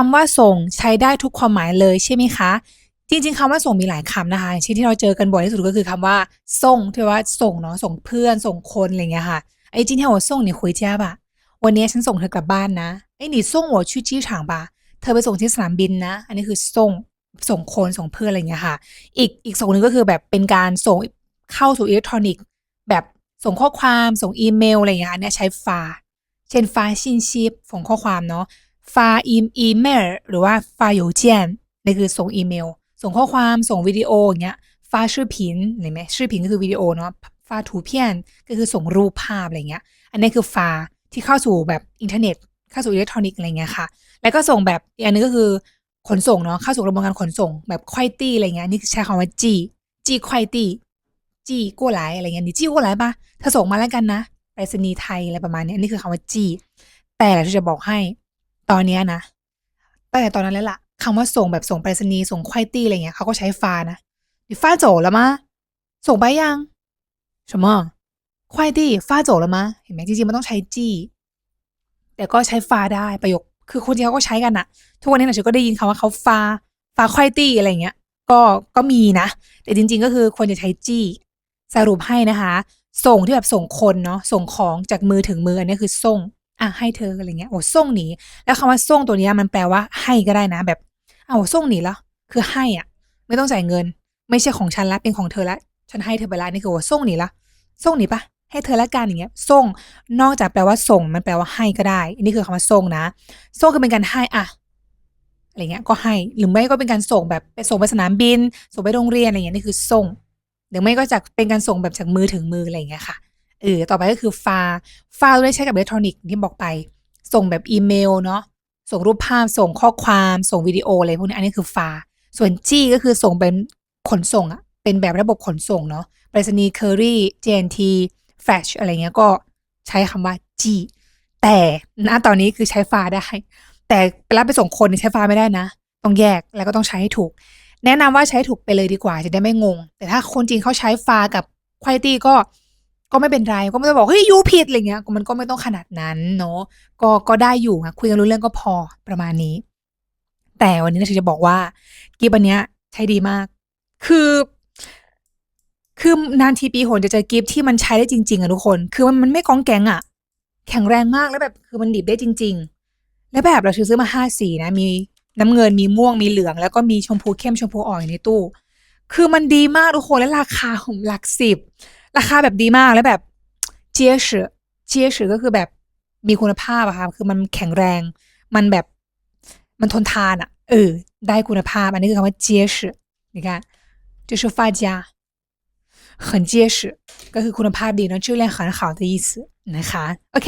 คำว่าส่งใช้ได้ทุกความหมายเลยใช่ไหมคะ จริงๆคำว่าส่งมีหลายคำนะคะเช่นที่เราเจอกันบ่อยที่สุดก็คือคำว่าส่งที่ว่าส่งเนาะส่งเพื่อนส่งคนอะไรเงี้ยค่ะไอ้จริงที่ว่าส่งนี่คุยเจ้าบะวันนี้ฉันส่งเธอกลับบ้านนะไอ้หนีส่งหัวชื่อจี้ฉางปะเธอไปส่งที่สนามบินนะ อันนี้คือส่งส่งคนส่งเพื่อนอะไรเงี้ยค่ะ อีกอีกส่งหนึ่งก็คือแบบเป็นการส่งเข้าสู่อิเล็กทรอนิกส์แบบส่งข้อความส่งอีเมลอะไรเงี้ยเนี่ยใช้ฟ้าเช่นฟ้าชินชีพส่งข้อความเนาะ ฟาอีอีเมลหรือว่าฟา邮件นี่คือส่งอีเมล ส่งข้อความส่งวิดีโออย่างเงี้ยฟาชื่อผินเห็นไหมชื่อผินก็คือวิดีโอเนาะฟาถูเพียนก็คือส่งรูปภาพอะไรเงี้ย อันนี้คือฟาที่เข้าสู่แบบอินเทอร์เน็ต เข้าสู่อิเล็กทรอนิกส์อะไรเงี้ยค่ะ แล้วก็ส่งแบบอันนึงก็คือขนส่งเนาะเข้าสู่กระบวนการขนส่งแบบควายตี้อะไรเงี้ยนี่ใช้คำว่าจีจีควายตี้จีกู้ไหลอะไรเงี้ยนี่จีกู้ไหลปะเธอส่งมาแล้วกันนะไปรษณีย์ไทยอะไรประมาณเนี้ยนี่คือคำว่าจีแต่เราจะบอกให้ ตอนนี้นะตั้งแต่ตอนนั้นแล้วล่ะคำว่าส่งแบบส่งไปรษณีย์ส่งควายตี้อะไรเงี้ยเขาก็ใช้ฟ้านะดิฟ้าโจแล้วมะส่งไปยังช什么ควายตี้ฟ้าโจแล้วมะเห็นไหมจริงๆมันต้องใช้จี้แต่ก็ใช้ฟ้าได้ประโยค คือคนจีนเขาก็ใช้กันอะทุกวันนี้หนูก็ได้ยินคำว่าเขาฟ้าฟ้าควายตี้อะไรเงี้ย ก็ก็มีนะ แต่จริง ๆ ก็คือควรจะใช้จี้สรุปให้นะคะ ส่งที่แบบส่งคนเนาะส่งของจากมือถึงมืออันนี้คือส่ง อะให้เธออะไรเงี้ยโอ้ส่งหนีแล้วคำว่าส่งตัวนี้มันแปลว่าให้ก็ได้นะ แบบอ้าส่งหนีแล้วคือให้อะ ไม่ต้องจ่ายเงิน ไม่ใช่ของฉันละเป็นของเธอละฉันให้เธอไปละนี่คือว่าส่งหนีละส่งหนีปะให้เธอละกันอย่างเงี้ยส่งนอกจากแปลว่าส่งมันแปลว่าให้ก็ได้อันนี้คือคำว่าส่งนะส่งคือเป็นการให้อะอะไรเงี้ยก็ให้หรือไม่ก็เป็นการส่งแบบไปส่งไปสนามบิน ส่งไปโรงเรียนอะไรเงี้ยนี่คือส่งหรือไม่ก็จากเป็นการส่งแบบจากมือถึงมืออะไรเงี้ยค่ะ เออต่อไปก็คือฟาฟาเราได้ใช้กับอิเล็กทรอนิกส์ที่บอกไป ส่งแบบอีเมลเนาะส่งรูปภาพส่งข้อความส่งวิดีโออะไรพวกนี้อันนี้คือฟาส่วนจี้ก็คือส่งเป็นขนส่งอะเป็นแบบระบบขนส่งเนาะไปรษณีย์เคอรี่ JNT Flash อะไรเงี้ยก็ใช้คำว่าจี้แต่ณตอนนี้คือใช้ฟาได้ แต่ไปรับไปส่งคนใช้ฟาไม่ได้นะ ต้องแยกแล้วก็ต้องใช้ให้ถูก แนะนำว่าใช้ถูกไปเลยดีกว่าจะได้ไม่งง แต่ถ้าคนจีนเขาใช้ฟากับควายตี้ก็ ก็ไม่เป็นไรก็ไม่ต้องบอกเฮ้ยยูผิดอะไรเงี้ยมันก็ไม่ต้องขนาดนั้นเนาะก็ก็ได้อยู่ค่ะคุยกันรู้เรื่องก็พอประมาณนี้ แต่วันนี้เราจะบอกว่ากิฟอันเนี้ยใช้ดีมาก คือ คือนานทีปีหนจะเจอกิฟที่มันใช้ได้จริง ๆอะทุกคน คือมันมันไม่กองแกงอะแข็งแรงมากแล้วแบบคือมันดิบได้จริง ๆ แล้วแบบเราซื้อมาห้าสีนะมีน้ำเงินมีม่วงมีเหลือง แล้วก็มีชมพูเข้มชมพูอ่อนอยู่ในตู้ คือมันดีมากทุกคนและราคาของหลักสิบ ราคาแบบดีมากแล้วแบบเจียสือเจียสือก็คือแบบมีคุณภาพอะค่ะคือมันแข็งแรง มันแบบมันทนทานอะเออ ได้คุณภาพ อันนี้คือคำว่าเจียสือ你看这是发家很结实ก็คือคุณภาพดีเนอะชื่อเรียก很好的意思นะคะ โอเค